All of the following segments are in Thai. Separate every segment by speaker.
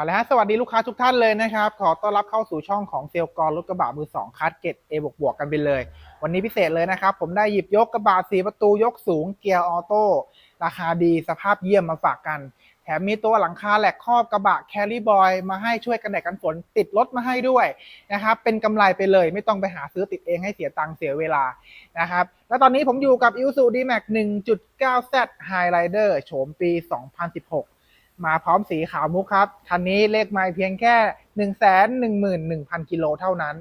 Speaker 1: เอาละฮะสวัสดีลูกค้าทุกท่านเลยนะครับ ขอต้อนรับเข้าสู่ช่องของเซลกรรถกระบะมือ2คัสเกตเอบวกบวกกันไปเลย วันนี้พิเศษเลยนะครับ ผมได้หยิบยกกระบะสีประตูยกสูงเกียร์ออโต้ราคาดีสภาพเยี่ยมมาฝากกัน แถมมีตัวหลังคาแหลกครอบกระบะแครีบอยมาให้ช่วยกันแดดกันฝนติดรถมาให้ด้วยนะครับ เป็นกำไรไปเลย ไม่ต้องไปหาซื้อติดเองให้เสียตังค์เสียเวลานะครับ แล้วตอนนี้ผมอยู่กับ i s u d m a x 1.9Z Highlander โฉมปี 2016 มาพร้อมสีขาวมุกครับ คันนี้เลขไม่เพียงแค่1 1 1 1 0 0 0 กิโลเท่านั้น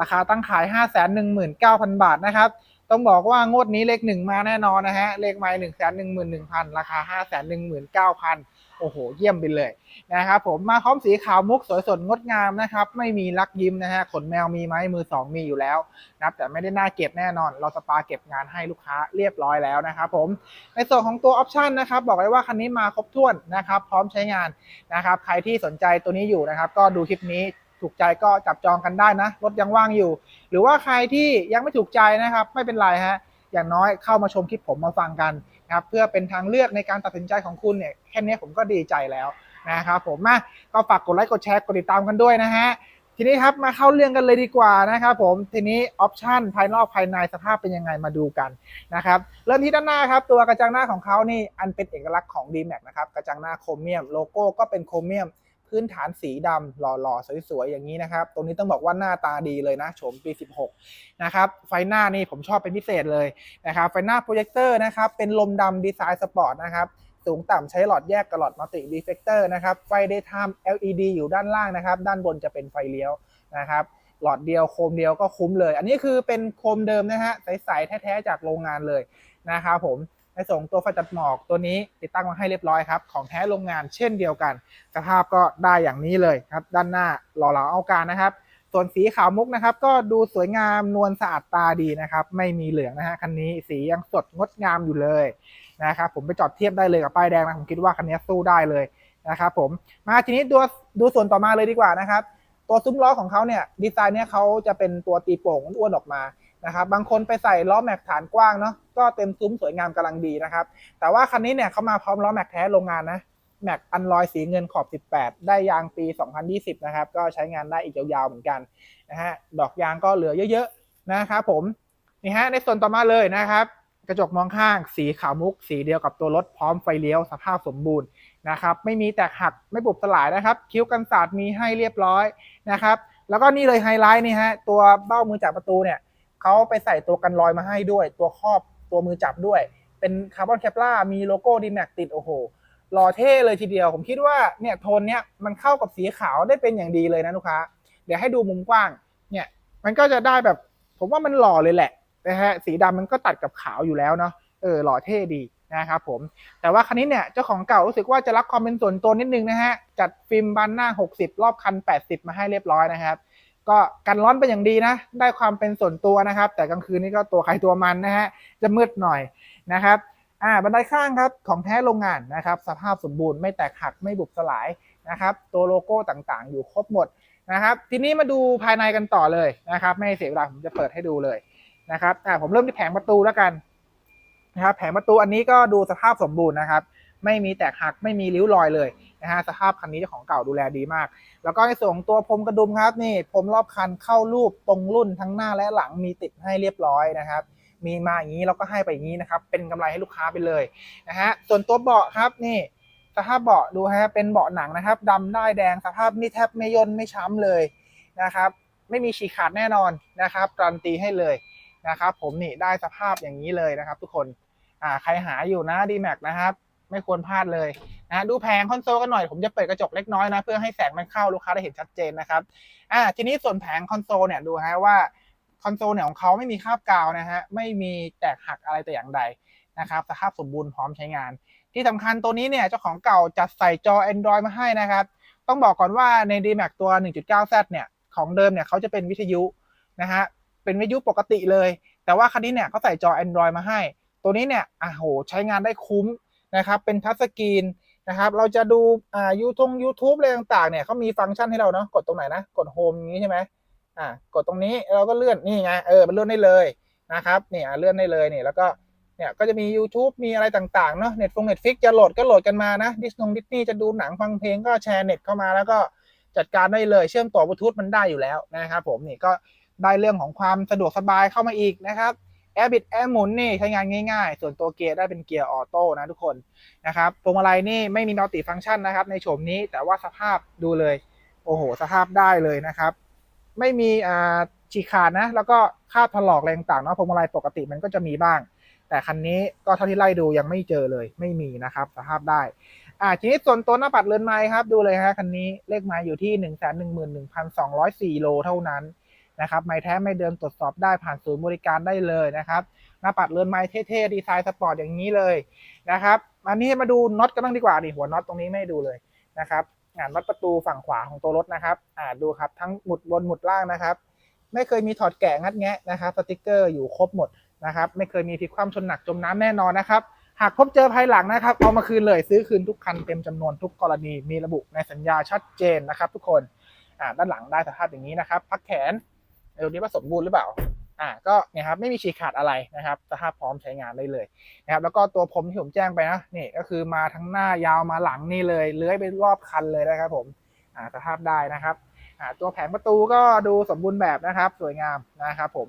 Speaker 1: ราคาตั้งขาย 5 1 9 0 0 0 บาทนะครับ ต้องบอกว่างวดนี้เลขหนึ่งมาแน่นอนนะฮะ เลขไม่1 1 1 0 0 0 ราคา 519,000 โอ้โห เยี่ยมไปเลยนะครับผมมาพร้อมสีขาวมุกสวยสดงดงามนะครับ ไม่มีลักยิ้มนะฮะขนแมวมีไหมมือ 2 มีอยู่แล้วนะครับแต่ไม่ได้น่าเก็บแน่นอน เราสปาเก็บงานให้ลูกค้าเรียบร้อยแล้วนะครับผมในส่วนของตัวออปชันนะครับบอกเลยว่าคันนี้มาครบถ้วนนะครับพร้อมใช้งานนะครับใครที่สนใจตัวนี้อยู่นะครับ ก็ดูคลิปนี้ถูกใจก็จับจองกันได้นะรถยังว่างอยู่ หรือว่าใครที่ยังไม่ถูกใจนะครับ ไม่เป็นไรฮะอย่างน้อยเข้ามาชมคลิปผมมาฟังกัน นะครับเพื่อเป็นทางเลือกในการตัดสินใจของคุณเนี่ยแค่นี้ผมก็ดีใจแล้วนะครับผมมาก็ฝากกดไลค์กดแชร์กดติดตามกันด้วยนะฮะทีนี้ครับมาเข้าเรื่องกันเลยดีกว่านะครับผมทีนี้ออปชันภายนอกภายในสภาพเป็นยังไงมาดูกันนะครับเริ่มที่ด้านหน้าครับตัวกระจังหน้าของเขานี่อันเป็นเอกลักษณ์ของ d m a x นะครับกระจังหน้าโครเมียมโลโก้ก็เป็นโครเมียม พื้นฐานสีดำหล่อๆ สวยๆ อย่างนี้นะครับ ตรงนี้ต้องบอกว่าหน้าตาดีเลยนะโฉมปี 16 นะครับ ไฟหน้านี่ผมชอบเป็นพิเศษเลยนะครับ ไฟหน้าโปรเจคเตอร์นะครับ เป็นลมดำดีไซน์สปอร์ตนะครับ สูงต่ำใช้หลอดแยกกับหลอดมัลติดีเฟกเตอร์นะครับ ไฟ daytime LED อยู่ด้านล่างนะครับ ด้านบนจะเป็นไฟเลี้ยวนะครับ หลอดเดียวโคมเดียวก็คุ้มเลย อันนี้คือเป็นโคมเดิมนะฮะ ใสๆ แท้ๆ จากโรงงานเลยนะครับผม ในส่งตัวไฟตัดหมอกตัวนี้ติดตั้งมาให้เรียบร้อยครับ ของแท้โรงงานเช่นเดียวกัน สภาพก็ได้อย่างนี้เลยครับ ด้านหน้าหล่อเหลาเอาการนะครับ ส่วนสีขาวมุกนะครับ ก็ดูสวยงามนวลสะอาดตาดีนะครับ ไม่มีเหลืองนะฮะคันนี้สียังสดงดงามอยู่เลยนะครับผมไปจอดเทียบได้เลยกับป้ายแดงนะผมคิดว่าคันนี้สู้ได้เลยนะครับผมมาทีนี้ดูดูส่วนต่อมาเลยดีกว่านะครับ ตัวซุ้มล้อของเขาเนี่ยดีไซน์เนี่ยเขาจะเป็นตัวตีโป่งอ้วนออกมา นะครับบางคนไปใส่ล้อแม็กฐานกว้างเนาะก็เต็มซุ้มสวยงามกำลังดีนะครับ แต่ว่าคันนี้เนี่ยเขามาพร้อมล้อแม็กแท้โรงงานนะแม็กอันลอยสีเงินขอบ 18 ได้ยางปี 2020 นะครับ ก็ใช้งานได้อีกยาวๆเหมือนกันนะฮะดอกยางก็เหลือเยอะๆนะครับผมนี่ฮะในส่วนต่อมาเลยนะครับ กระจกมองข้างสีขาวมุก สีเดียวกับตัวรถพร้อมไฟเลี้ยวสภาพสมบูรณ์นะครับ ไม่มีแตกหักไม่บุบสลายนะครับ คิ้วกันศาสตร์มีให้เรียบร้อยนะครับ แล้วก็นี่เลยไฮไลท์นี่ฮะตัวเบ้ามือจับประตูเนี่ย เขาไปใส่ตัวกันรอยมาให้ด้วย ตัวครอบตัวมือจับด้วย เป็นคาร์บอนแคปล่ามีโลโก้ดีแม็กติดโอ้โหหล่อเท่เลยทีเดียว ผมคิดว่าเนี่ยโทนเนี้ยมันเข้ากับสีขาวได้เป็นอย่างดีเลยนะลูกค้า เดี๋ยวให้ดูมุมกว้าง เนี่ยมันก็จะได้แบบ ผมว่ามันหล่อเลยแหละนะฮะสีดำมันก็ตัดกับขาวอยู่แล้วเนาะเออหล่อเท่ดีนะครับผม แต่ว่าคันนี้เนี่ยเจ้าของเก่ารู้สึกว่าจะรักความเป็นส่วนตัวนิดนึงนะฮะ จัดฟิล์มบานหน้า 60 รอบคัน 80 มาให้เรียบร้อยนะครับ ก็กันร้อนเป็นอย่างดีนะ ได้ความเป็นส่วนตัวนะครับ แต่กลางคืนนี่ก็ตัวใครตัวมันนะฮะ จะมืดหน่อยนะครับอ่าบันไดข้างครับของแท้โรงงานนะครับ สภาพสมบูรณ์ไม่แตกหักไม่บุบสลายนะครับ ตัวโลโก้ต่างๆ อยู่ครบหมดนะครับ ทีนี้มาดูภายในกันต่อเลยนะครับ ไม่ให้เสียเวลาผมจะเปิดให้ดูเลยนะครับอ่าผมเริ่มที่แผงประตูแล้วกันนะครับ แผงประตูอันนี้ก็ดูสภาพสมบูรณ์นะครับ ไม่มีแตกหักไม่มีริ้วรอยเลยนะฮะสภาพคันนี้เจ้าของเก่าดูแลดีมาก แล้วก็ในส่วนของตัวพรมกระดุมครับนี่พรมรอบคันเข้ารูปตรงรุ่นทั้งหน้าและหลังมีติดให้เรียบร้อยนะครับมีมาอย่างนี้เราก็ให้ไปอย่างนี้นะครับ เป็นกำไรให้ลูกค้าไปเลยนะฮะส่วนตัวเบาะครับนี่สภาพเบาะดูฮะเป็นเบาะหนังนะครับดำได้แดงสภาพนี่แทบไม่ย่นไม่ช้ำเลยนะครับ ไม่มีฉีกขาดแน่นอนนะครับการันตีให้เลยนะครับ ผมนี่ได้สภาพอย่างนี้เลยนะครับ ทุกคนอ่าใครหาอยู่นะดีแม็กนะครับ ไม่ควรพลาดเลยนะดูแผงคอนโซลกันหน่อย ผมจะเปิดกระจกเล็กน้อยนะ เพื่อให้แสงมันเข้าลูกค้าได้เห็นชัดเจนนะครับอ่าทีนี้ส่วนแผงคอนโซลเนี่ยดูฮะว่าคอนโซลเนี่ยของเขาไม่มีคราบกาวนะฮะไม่มีแตกหักอะไรแต่อย่างใดนะครับสภาพสมบูรณ์พร้อมใช้งาน ที่สำคัญตัวนี้เนี่ยเจ้าของเก่าจัดใส่จอ Android มาให้นะครับ ต้องบอกก่อนว่าใน D-Max ตัว 1.9Z เนี่ยของเดิมเนี่ยเขาจะเป็นวิทยุนะฮะเป็นวิทยุปกติเลย แต่ว่าคันนี้เนี่ยเขาใส่จอ Android มาให้ ตัวนี้เนี่ยอะโหใช้งานได้คุ้ม นะครับเป็นทัชสกรีนนะครับเราจะดูอ่ายูทง YouTube อะไรต่างๆเนี่ยเขามีฟังก์ชันให้เราเนาะกดตรงไหนนะ กดโฮมอย่างนี้ใช่ไหมอ่ากดตรงนี้เราก็เลื่อนนี่ไงเออมันเลื่อนได้เลยนะครับนี่อะเลื่อนได้เลยนี่แล้วก็เนี่ยก็จะมี YouTube มีอะไรต่างๆเนาะเน็ตฟงเน็ตฟิกจะโหลดก็โหลดกันมานะดิสนงดิสนีย์จะดูหนังฟังเพลงก็แชร์เน็ตเข้ามาแล้วก็จัดการได้เลยเชื่อมต่อบลูทูธมันได้อยู่แล้วนะครับผมนี่ก็ได้เรื่องของความสะดวกสบายเข้ามาอีกนะครับ แอร์บิดแอร์หมุนนี่ใช้งานง่ายๆ ส่วนตัวเกียร์ได้เป็นเกียร์ออโต้นะทุกคนนะครับพวงมาลัยนี่ไม่มีมัลติฟังก์ชันนะครับในโฉมนี้แต่ว่าสภาพดูเลย โอ้โห สภาพได้เลยนะครับ ไม่มีอ่าฉีกขาดนะ แล้วก็คาบถลอกอะไรต่างๆเนาะพวงมาลัยปกติมันก็จะมีบ้าง แต่คันนี้ก็เท่าที่ไล่ดูยังไม่เจอเลยไม่มีนะครับ สภาพได้อ่าทีนี้ส่วนตัวหน้าปัดเรือนไม้ครับดูเลยฮะคันนี้เลขไม้อยู่ที่ 1 1 1 2 0 4โลเท่านั้น นะครับไม้แท้ไม่เดินตรวจสอบได้ผ่านศูนย์บริการได้เลยนะครับหน้าปัดเรือนไม้เท่ๆดีไซน์สปอร์ตอย่างนี้เลยนะครับอันนี้มาดูน็อตกันบ้างดีกว่านี่หัวน็อตตรงนี้ไม่ดูเลยนะครับงานน็อตประตูฝั่งขวาของตัวรถนะครับอ่าดูครับทั้งหมุดบนหมุดล่างนะครับ ไม่เคยมีถอดแกะงัดแงะนะครับสติกเกอร์อยู่ครบหมดนะครับไม่เคยมีพลิกคว่ำชนหนักจมน้ำแน่นอนนะครับหากพบเจอภายหลังนะครับเอามาคืนเลยซื้อคืนทุกคันเต็มจำนวนทุกกรณีมีระบุในสัญญาชัดเจนนะครับ ทุกคนอ่าด้านหลังได้สภาพอย่างนี้นะครับ พักแขน ดูนี้ว่าสมบูรณ์หรือเปล่าอ่าก็เนี่ยครับไม่มีฉีกขาดอะไรนะครับสภาพพร้อมใช้งานได้เลยนะครับแล้วก็ตัวผมที่ผมแจ้งไปนะนี่ก็คือมาทั้งหน้ายาวมาหลังนี่เลยเลื้อยไปรอบคันเลยนะครับผมอ่าสภาพได้นะครับอ่าตัวแผงประตูก็ดูสมบูรณ์แบบนะครับ สวยงามนะครับผม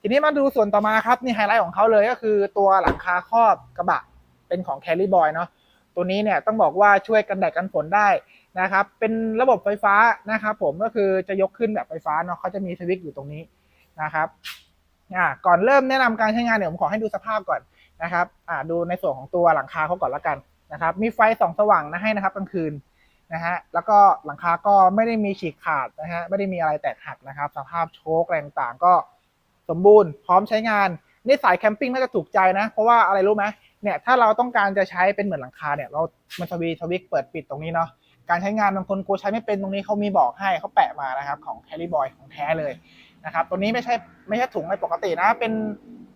Speaker 1: ทีนี้มาดูส่วนต่อมาครับนี่ไฮไลท์ของเขาเลยก็คือตัวหลังคาครอบกระบะเป็นของ Carry Boy เนาะตัวนี้เนี่ยต้องบอกว่าช่วยกันแดดกันฝนได้ นะครับ เป็นระบบไฟฟ้านะครับ ผมก็คือจะยกขึ้นแบบไฟฟ้าเนาะเขาจะมีสวิตช์อยู่ตรงนี้นะครับอ่าก่อนเริ่มแนะนำการใช้งานเนี่ยผมขอให้ดูสภาพก่อนนะครับอ่าดูในส่วนของตัวหลังคาเขาก่อนละกันนะครับ มีไฟส่องสว่างนะให้นะครับกลางคืนนะฮะแล้วก็หลังคาก็ไม่ได้มีฉีกขาดนะฮะไม่ได้มีอะไรแตกหักนะครับ สภาพโชคแรงต่างก็สมบูรณ์ พร้อมใช้งานนี่สายแคมปิ้งน่าจะถูกใจนะ เพราะว่าอะไรรู้ไหมเนี่ยถ้าเราต้องการจะใช้เป็นเหมือนหลังคาเนี่ยเรามันสวีทวิกเปิดปิดตรงนี้เนาะ การใช้งานบางคนกลัวใช้ไม่เป็นตรงนี้เขามีบอกให้เขาแปะมานะครับ ของ Carry Boy ของแท้เลยนะครับตัวนี้ไม่ใช่ไม่ใช่ถุงในปกตินะ เป็น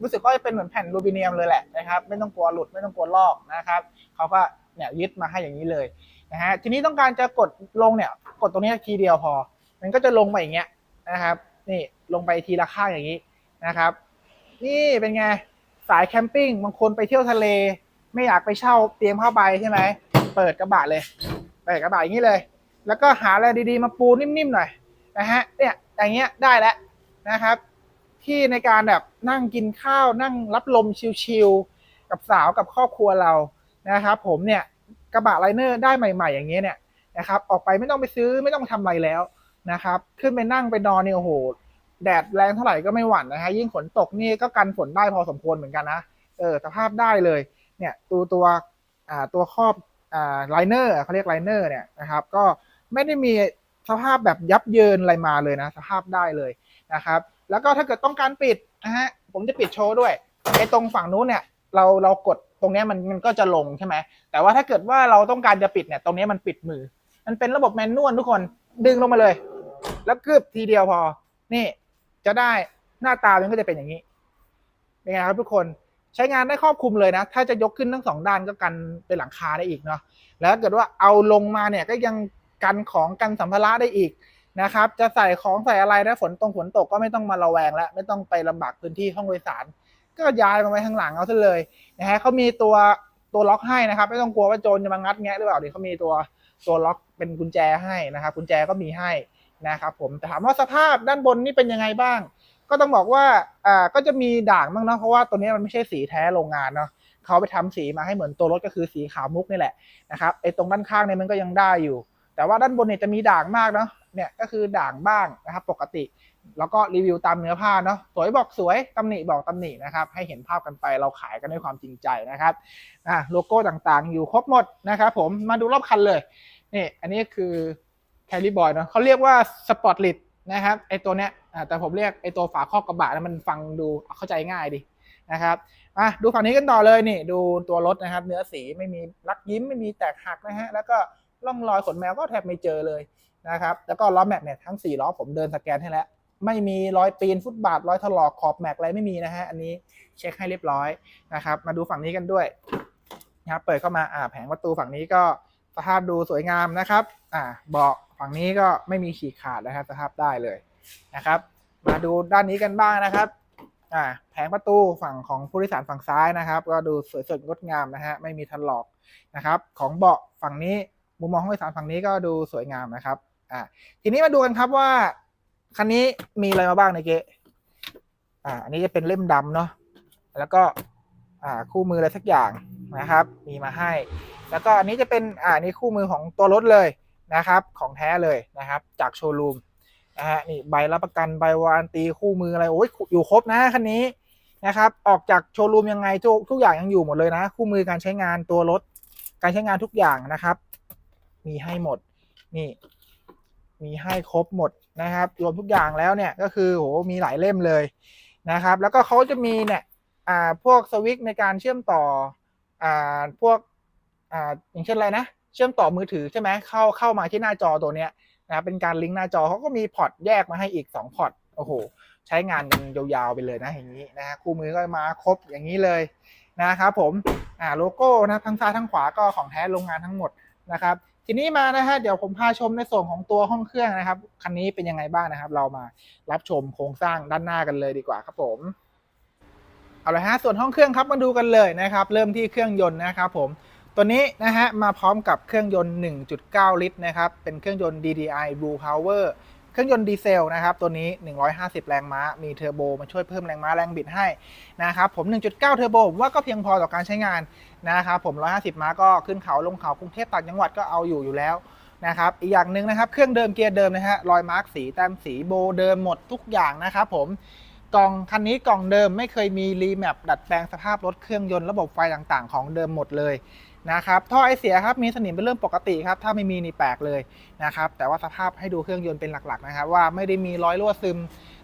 Speaker 1: รู้สึกว่าจะเป็นเหมือนแผ่นลูมิเนียมเลยแหละนะครับ ไม่ต้องกลัวหลุดไม่ต้องกลัวลอกนะครับเขาก็เนี่ยยึดมาให้อย่างนี้เลยนะฮะทีนี้ต้องการจะกดลงเนี่ย กดตรงนี้ทีเดียวพอ มันก็จะลงไปอย่างเงี้ยนะครับ นี่ลงไปทีละข้างอย่างนี้นะครับ นี่เป็นไงสายแคมปิ้งบางคนไปเที่ยวทะเล ไม่อยากไปเช่าเตียมผ้าใบใช่ไหมเปิดกระบะเลย เปิดกระบะอย่างนี้เลย แล้วก็หาอะไรดีๆมาปูนิ่มๆหน่อยนะฮะเนี่ยอย่างเงี้ยได้แล้วนะครับ ที่ในการแบบนั่งกินข้าวนั่งรับลมชิลๆกับสาวกับครอบครัวเรานะครับ ผมเนี่ยกระบะไลเนอร์ได้ใหม่ ๆ อย่างเงี้ยเนี่ยนะครับ ออกไปไม่ต้องไปซื้อไม่ต้องทำอะไรแล้วนะครับ ขึ้นไปนั่งไปนอนเนี่ยโอ้โหแดดแรงเท่าไหร่ก็ไม่หวั่นนะฮะยิ่งฝนตกนี่ก็กันฝนได้พอสมควรเหมือนกันนะเออสภาพได้เลย เนี่ยตัวตัวอ่าตัวครอบ ไลเนอร์เขาเรียกไลเนอร์เนี่ยนะครับ ก็ไม่ได้มีสภาพแบบยับเยินอะไรมาเลยนะ สภาพได้เลยนะครับ แล้วก็ถ้าเกิดต้องการปิดนะฮะผมจะปิดโชว์ด้วยไอ้ตรงฝั่งนู้นเนี่ยเราเรากดตรงนี้มันมันก็จะลงใช่ไหมแต่ว่าถ้าเกิดว่าเราต้องการจะปิดเนี่ยตรงนี้มันปิดมือ มันเป็นระบบแมนนวลทุกคนดึงลงมาเลย แล้วคืบทีเดียวพอ นี่จะได้หน้าตามันก็จะเป็นอย่างนี้เป็นไงครับทุกคน ใช้งานได้ครอบคลุมเลยนะ ถ้าจะยกขึ้นทั้งสองด้านก็กันเป็นหลังคาได้อีกเนาะแล้วถ้าเกิดว่าเอาลงมาเนี่ยก็ยังกันของกันสัมภาระได้อีกนะครับ จะใส่ของใส่อะไรนะฝนตรงฝนตกก็ไม่ต้องมาระแวงแล้วไม่ต้องไปลำบากพื้นที่ห้องโดยสาร ก็ย้ายมาไว้ข้างหลังเอาซะเลยนะฮะเขามีตัวตัวล็อกให้นะครับ ไม่ต้องกลัวว่าโจรจะมางัดแงะหรือเปล่าเดี๋ยวเขามีตัวตัวล็อกเป็นกุญแจให้นะครับกุญแจก็มีให้นะครับผมแต่ถามว่าสภาพด้านบนนี่เป็นยังไงบ้าง ก็ต้องบอกว่าอ่าก็จะมีด่างบ้างเนาะเพราะว่าตัวนี้มันไม่ใช่สีแท้โรงงานเนาะเขาไปทำสีมาให้เหมือนตัวรถก็คือสีขาวมุกนี่แหละนะครับไอ้ตรงด้านข้างเนี่ยมันก็ยังได้อยู่ แต่ว่าด้านบนเนี่ยจะมีด่างมากเนาะเนี่ยก็คือด่างบ้างนะครับปกติ แล้วก็รีวิวตามเนื้อผ้าเนาะสวยบอกสวยตำหนิบอกตำหนินะครับให้เห็นภาพกันไปเราขายกันด้วยความจริงใจนะครับอะโลโก้ต่างๆ อยู่ครบหมดนะครับผมมาดูรอบคันเลยนี่อันนี้คือแคล r บอยเนาะเขาเรียกว่าสปอร์ตลิดนะครับไอตัวเนี้ย แต่ผมเรียกไอตัวฝาครอบกระบะนะมันฟังดูเข้าใจง่ายดีนะครับอะดูฝั่งนี้กันต่อเลยนี่ดูตัวรถนะครับ เนื้อสีไม่มีรักยิ้มไม่มีแตกหักนะฮะแล้วก็ร่องรอยขนแมวก็แทบไม่เจอเลยนะครับแล้วก็ล้อแม็กเนี่ยทั้ง4ล้อผมเดินสแกนให้แล้วไม่มีรอยปีนฟุตบาทรอยถลอกขอบแม็กอะไรไม่มีนะฮะอันนี้เช็คให้เรียบร้อยนะครับ มาดูฝั่งนี้กันด้วยนะครับเปิดเข้ามาอ่าแผงประตูฝั่งนี้ก็สภาพดูสวยงามนะครับอ่าเบาะฝั่งนี้ก็ไม่มีฉีกขาดนะครับสภาพได้เลย นะครับ มาดูด้านนี้กันบ้างนะครับอ่าแผงประตูฝั่งของผู้โดยสารฝั่งซ้ายนะครับ ก็ดูสวยสดงดงามนะฮะไม่มีทันหลอกนะครับ ของเบาะฝั่งนี้มุมมองผู้โดยสารฝั่งนี้ก็ดูสวยงามนะครับอ่าทีนี้มาดูกันครับว่าคันนี้มีอะไรมาบ้างในเกะอ่าอันนี้จะเป็นเล่มดำเนาะแล้วก็อ่าคู่มืออะไรสักอย่างนะครับ มีมาให้ แล้วก็อันนี้จะเป็นอ่านี่คู่มือของตัวรถเลยนะครับ ของแท้เลยนะครับ จากโชว์รูม นะฮะนี่ใบรับประกันใบวารันตีคู่มืออะไรโอ้ยอยู่ครบนะคันนี้นะครับ ออกจากโชว์รูมยังไงทุกทุกอย่างยังอยู่หมดเลยนะ คู่มือการใช้งานตัวรถ การใช้งานทุกอย่างนะครับ มีให้หมดนี่ มีให้ครบหมดนะครับ รวมทุกอย่างแล้วเนี่ยก็คือโหมีหลายเล่มเลยนะครับ แล้วก็เขาจะมีเนี่ยอ่าพวกสวิตช์ในการเชื่อมต่ออ่าพวกอ่าอย่างเช่นอะไรนะ เชื่อมต่อมือถือใช่ไหมเข้าเข้ามาที่หน้าจอตัวเนี้ย นะครับเป็นการลิงก์หน้าจอเขาก็มีพอร์ตแยกมาให้อีก 2 พอร์ตโอ้โห ใช้งานกันยาวๆไปเลยนะอย่างนี้นะฮะคู่มือก็มาครบอย่างนี้เลยนะครับผมอ่าโลโก้นะทั้งซ้ายทั้งขวาก็ของแท้โรงงานทั้งหมดนะครับทีนี้มานะฮะเดี๋ยวผมพาชมในส่วนของตัวห้องเครื่องนะครับคันนี้เป็นยังไงบ้างนะครับ เรามารับชมโครงสร้างด้านหน้ากันเลยดีกว่าครับผมเอาละฮะส่วนห้องเครื่องครับมาดูกันเลยนะครับ เริ่มที่เครื่องยนต์นะครับผม ตัวนี้นะฮะมาพร้อมกับเครื่องยนต์ 1.9 ลิตรนะครับ เป็นเครื่องยนต์ DDI Blue Power เครื่องยนต์ดีเซลนะครับ ตัวนี้ 150 แรงม้า มีเทอร์โบมาช่วยเพิ่มแรงม้าแรงบิดให้นะครับ ผม 1.9 เทอร์โบผมว่าก็เพียงพอต่อการใช้งานนะครับ ผม 150 ม้าก็ขึ้นเขาลงเขากรุงเทพต่างจังหวัดก็เอาอยู่อยู่แล้วนะครับ อีกอย่างหนึ่งนะครับ เครื่องเดิมเกียร์เดิมนะฮะ รอยมาร์กสีแต้มสีโบเดิมหมดทุกอย่างนะครับผมกล่องคันนี้กล่องเดิมไม่เคยมีรีแมปดัดแปลงสภาพรถเครื่องยนต์ระบบไฟต่างๆ ของเดิมหมดเลย นะครับท่อไอเสียครับมีสนิมเป็นเรื่องปกติครับถ้าไม่มีนี่แปลกเลยนะครับแต่ว่าสภาพให้ดูเครื่องยนต์เป็นหลักๆนะครับว่าไม่ได้มีรอยรั่วซึม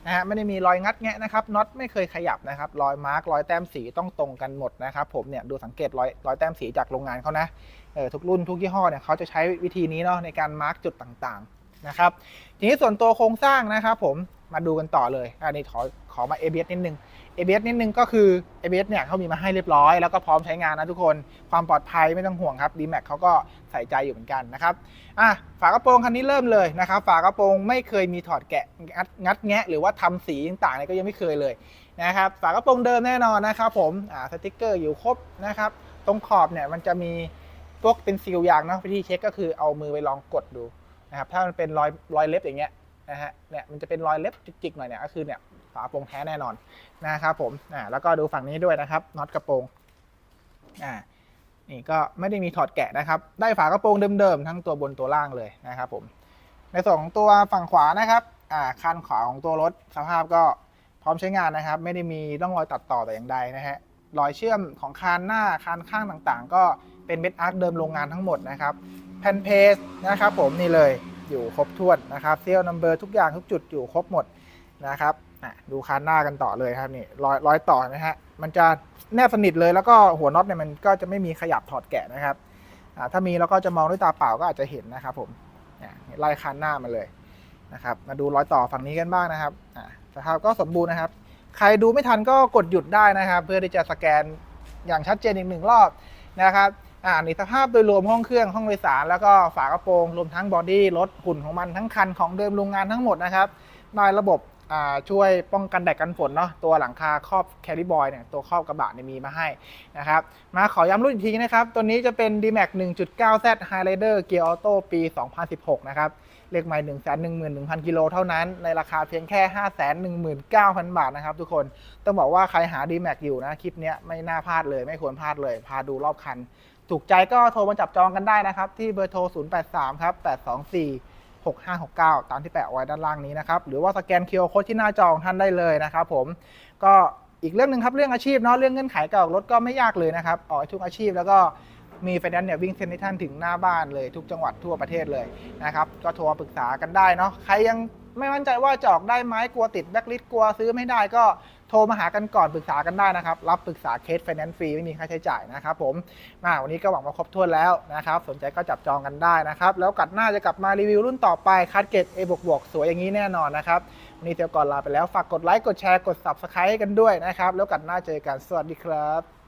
Speaker 1: นะฮะไม่ได้มีรอยงัดแงะนะครับน็อตไม่เคยขยับนะครับรอยมาร์กรอยแต้มสีต้องตรงกันหมดนะครับผมเนี่ยดูสังเกตรอยรอยแต้มสีจากโรงงานเขานะเออทุกรุ่นทุกยี่ห้อเนี่ยเขาจะใช้วิธีนี้เนาะในการมาร์กจุดต่างๆนะครับทีนี้ส่วนตัวโครงสร้างนะครับผม มาดูกันต่อเลยอันนี้ขอขอมา ABS นิดนึง ABS นิดนึงก็คือ ABS เนี่ยเขามีมาให้เรียบร้อย แล้วก็พร้อมใช้งานนะทุกคน ความปลอดภัยไม่ต้องห่วงครับ D-Max เขาก็ใส่ใจอยู่เหมือนกันนะครับอะฝากระโปรงคันนี้เริ่มเลยนะครับ ฝากระโปรงไม่เคยมีถอดแกะงัดงัดแงะ หรือว่าทำสีต่างๆเนี่ยก็ยังไม่เคยเลยนะครับ ฝากระโปรงเดิมแน่นอนนะครับผมอ่าสติกเกอร์อยู่ครบนะครับ ตรงขอบเนี่ยมันจะมีพวกเป็นซีลยางเนาะวิธีเช็คก็คือเอามือไปลองกดดูนะครับถ้ามันเป็นรอยรอยเล็บอย่างเงี้ย นะฮะเนี่ยมันจะเป็นรอยเล็บจิกๆหน่อยเนี่ยก็คือเนี่ยฝากระโปรงแท้แน่นอนนะครับผมอ่าแล้วก็ดูฝั่งนี้ด้วยนะครับน็อตกระโปรงอ่านี่ก็ไม่ได้มีถอดแกะนะครับ ได้ฝากระโปรงเดิมๆทั้งตัวบนตัวล่างเลยนะครับผมในส่วนของตัวฝั่งขวานะครับอ่าคันขวาของตัวรถสภาพก็พร้อมใช้งานนะครับ ไม่ได้มีร่องรอยตัดต่อแต่อย่างใดนะฮะรอยเชื่อมของคานหน้าคานข้างต่างๆ ก็เป็นเบสอาร์คเดิมโรงงานทั้งหมดนะครับแผ่นเพจนะครับผมนี่เลย อยู่ครบถ้วนนะครับเซียลนัมเบอร์ทุกอย่างทุกจุดอยู่ครบหมดนะครับดูคานหน้ากันต่อเลยครับนี่รอยรอยต่อนะฮะมันจะแนบสนิทเลยแล้วก็หัวน็อตเนี่ยมันก็จะไม่มีขยับถอดแกะนะครับถ้ามีเราก็จะมองด้วยตาเปล่าก็อาจจะเห็นนะครับผมไล่คานหน้ามาเลยนะครับมาดูร้อยต่อฝั่งนี้กันบ้างนะครับสภาพก็สมบูรณ์นะครับ ใครดูไม่ทันก็กดหยุดได้นะครับ เพื่อที่จะสแกนอย่างชัดเจนอีกหนึ่งรอบนะครับ อ่านี่สภาพโดยรวมห้องเครื่องห้องโดยสาร แล้วก็ฝากระโปรงรวมทั้งบอดี้รถหุ่นของมันทั้งคันของเดิมโรงงานทั้งหมดนะครับได้ระบบอ่าช่วยป้องกันแดดกันฝนเนาะตัวหลังคาครอบแคริบอยเนี่ยตัวครอบกระบะเนี่ยมีมาให้นะครับมาขอย้ำรุ่นอีกทีนะครับ ตัวนี้จะเป็น D-Max 1.9Z Highlander Gear Auto ปี 2016 นะครับเลขใหม่ 1 1 1 0 0 0 กิโลเท่านั้น ในราคาเพียงแค่ 519,000 บาทนะครับทุกคนต้องบอกว่าใครหา D-Max อยู่นะ คลิปเนี้ยไม่น่าพลาดเลยไม่ควรพลาดเลย พาดูรอบคัน ถูกใจก็โทรมาจับจองกันได้นะครับ ที่เบอร์โทร 083 ครับ 824 6569 ตามที่แปะไว้ด้านล่างนี้นะครับ หรือว่าสแกน QR Code ที่หน้าจองท่านได้เลยนะครับผมก็อีกเรื่องหนึ่งครับเรื่องอาชีพเนาะเรื่องเงื่อนไขการออกรถก็ไม่ยากเลยนะครับออกทุกอาชีพแล้วก็มีไฟแนนซ์เนี่ยวิ่งเซ็นให้ท่านถึงหน้าบ้านเลยทุกจังหวัดทั่วประเทศเลยนะครับก็โทรปรึกษากันได้เนาะใครยัง ไม่มั่นใจว่าจะออกได้ไหมกลัวติดแบ็คลิสกลัวซื้อไม่ได้ก็โทรมาหากันก่อนปรึกษากันได้นะครับ รับปรึกษาเคสไฟแนนซ์ฟรีไม่มีค่าใช้จ่ายนะครับผมมาวันนี้ก็หวังว่าครบถ้วนแล้วนะครับ สนใจก็จับจองกันได้นะครับ แล้วกัดหน้าจะกลับมารีวิวรุ่นต่อไปคัดเกต A บวกบวกสวยอย่างนี้แน่นอนนะครับ วันนี้เตียวก่อนลาไปแล้วฝากกดไลค์กดแชร์กด Subscribe กันด้วยนะครับ แล้วกัดหน้าเจอกันสวัสดีครับ